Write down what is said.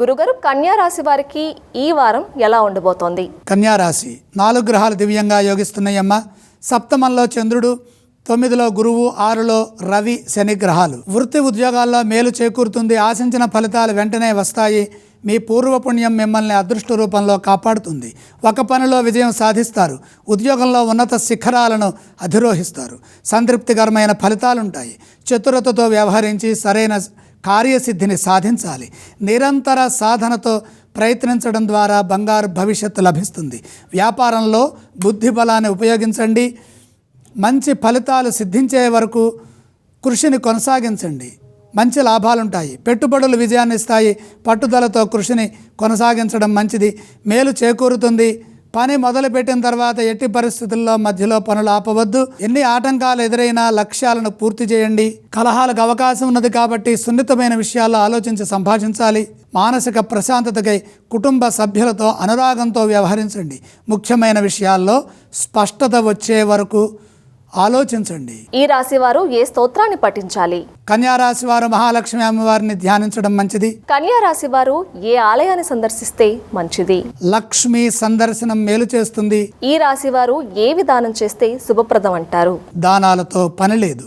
గురుగారు కన్యా రాశి వారికి ఈ వారం ఎలా ఉండబోతోంది? కన్యారాశి నాలుగు గ్రహాలు దివ్యంగా యోగిస్తున్నాయమ్మ. సప్తమంలో చంద్రుడు తొమ్మిదిలో గురువు ఆరులో రవి శని గ్రహాలు. వృత్తి ఉద్యోగాల్లో మేలు చేకూరుతుంది. ఆశించిన ఫలితాలు వెంటనే వస్తాయి. మీ పూర్వపుణ్యం మిమ్మల్ని అదృష్ట రూపంలో కాపాడుతుంది. ఒక పనిలో విజయం సాధిస్తారు. ఉద్యోగంలో ఉన్నత శిఖరాలను అధిరోహిస్తారు. సంతృప్తికరమైన ఫలితాలుంటాయి. చతురతతో వ్యవహరించి సరైన కార్యసిద్ధిని సాధించాలి. నిరంతర సాధనతో ప్రయత్నించడం ద్వారా బంగారు భవిష్యత్తు లభిస్తుంది. వ్యాపారంలో బుద్ధి బలాన్ని ఉపయోగించండి. మంచి ఫలితాలు సిద్ధించే వరకు కృషిని కొనసాగించండి. మంచి లాభాలుంటాయి. పెట్టుబడులు విజయాన్ని ఇస్తాయి పట్టుదలతో కృషిని కొనసాగించడం మంచిది. మేలు చేకూరుతుంది. పని మొదలుపెట్టిన తర్వాత ఎట్టి పరిస్థితుల్లో మధ్యలో పనులు ఆపవద్దు. ఎన్ని ఆటంకాలు ఎదురైనా లక్ష్యాలను పూర్తి చేయండి. కలహాలకు అవకాశం ఉన్నది కాబట్టి సున్నితమైన విషయాల్లో ఆలోచించి సంభాషించాలి. మానసిక ప్రశాంతతకై కుటుంబ సభ్యులతో అనురాగంతో వ్యవహరించండి. ముఖ్యమైన విషయాల్లో స్పష్టత వచ్చే వరకు ఆలోచించండి. ఈ రాశి వారు ఏ స్తోత్రాన్ని పఠించాలి? కన్యారాశి వారు మహాలక్ష్మి అమ్మవారిని ధ్యానించడం మంచిది. కన్యా రాశి వారు ఏ ఆలయాన్ని సందర్శిస్తే మంచిది? లక్ష్మి సందర్శనం మేలు చేస్తుంది. ఈ రాశి వారు ఏ విధానం చేస్తే శుభప్రదం అంటారు? దానాలతో పని లేదు.